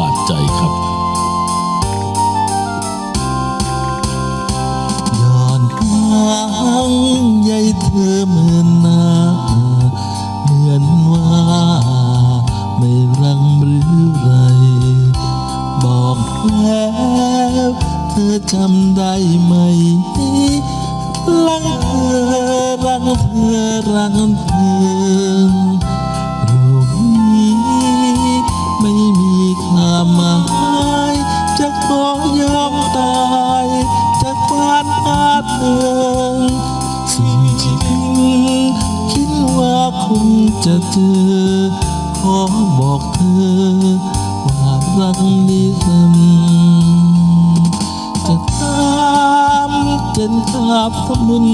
ขาดใจครับย้อนทางใหญ่เธอเหมือนนาเหมือนว่าไม่รังหรือไร บอกแล้วเธอจำได้ไหมรังเธอรังเธอรังเธอ คิดว่าคงจะเจอ ขอบอกเธอ ว่ารักนี้เต็มจะตามจนตาบทมุน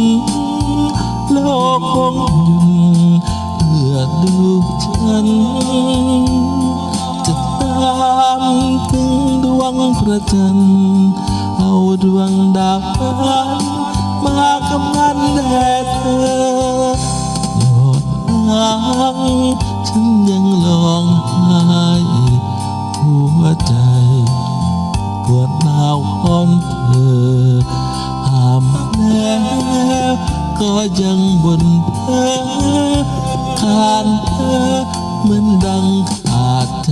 โลกคงหยุดเพื่อดูฉัน จะตามถึงดวงพระจันทร์เอาดวงดาวมากำนันแด่เยังบนเพอขานเธอเหมือนดังขาดใจ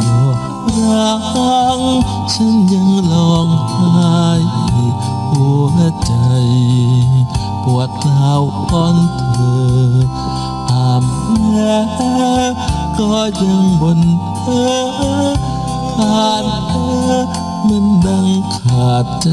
โยรังฉันยังลอ ก็ยังบนเธอขาดเธอมันดังขาดใจ